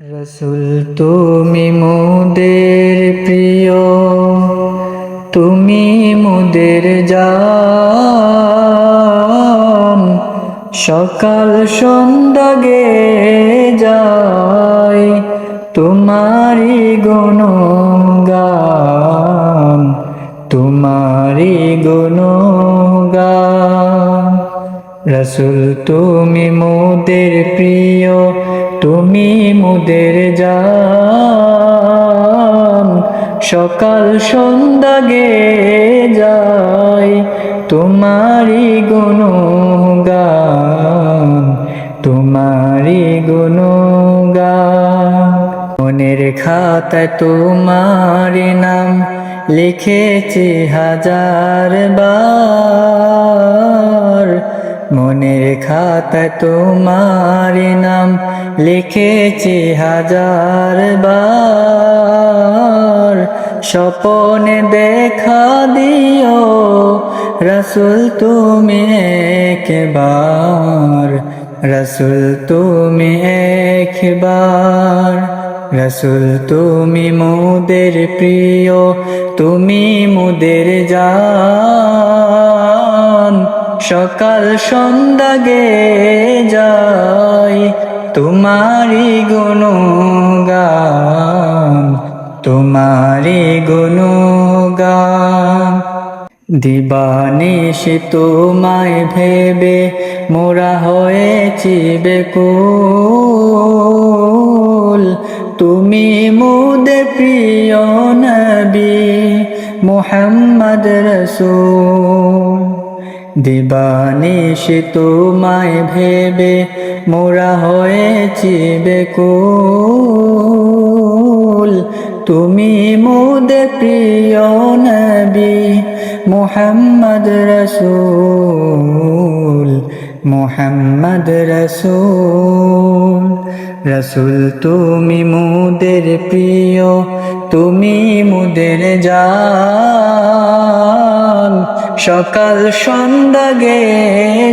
রসুল, তুমি মোদের প্রিয়, তুমি মোদের জান। সকাল সন্ধ্যা গে যায় তোমারি গুণগান তোমারি গুণগান। রসুল, তুমি মোদের প্রিয় তুমি মোদের জান, সকাল সন্ধ্যা গে যায় তোমারি গুণগান তোমারি গুণগান। মনের খাতায় তোমার নাম লিখেছি হাজার বার। মনের খাতায় তোমার নাম লিখেছি হাজার বার। স্বপনে দেখা দিও, রসুল তুমি একবার, রসুল তুমি একবার। রসুল তুমি মোদের প্রিয়, তুমি মোদের জান সকাল সন্ধ্যা গে যায় তোমারি গুণগান তোমারি গুণগান। দিবানিশি তোমায় ভেবে মোরা হয়েছি বেকুল। তুমি মুদে প্রিয় নবী মোহাম্মদ রসুল। দিবানিশি তোমায় ভেবে মোরা হয়েছি বেকুল। তুমি মুদে প্রিয় নবী মোহাম্মদ রসুল মোহাম্মদ রসুল। রসুল, তুমি মুদের প্রিয়, তুমি মুদের জান সকাল সন্ধ্যা গে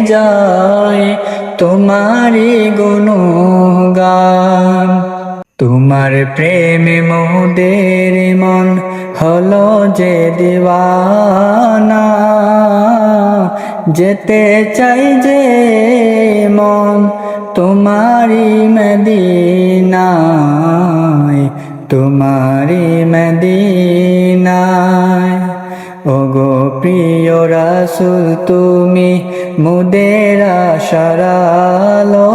যায় তোমারি গুণগান। তোমার প্রেমে মোদের মন হলো যে দিওয়ানা। যেতে চাই যে মন তোমারি মদিনায়। তোমারি প্রিয় রাসুল, তুমি মুদেরা সারালো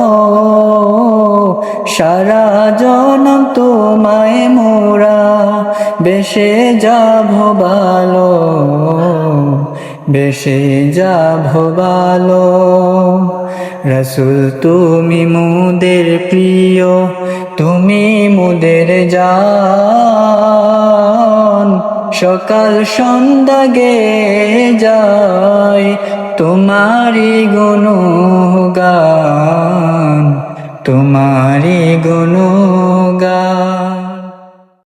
সারা জনম তোমায় মোরা, বেশে যাব ভালো বেশে যাব ভালো রসুল, তুমি মুদের প্রিয়, তুমি মুদের জান সকাল সন্ধ্যা গে যায় তোমারি গুণগান তোমারি গুণগান।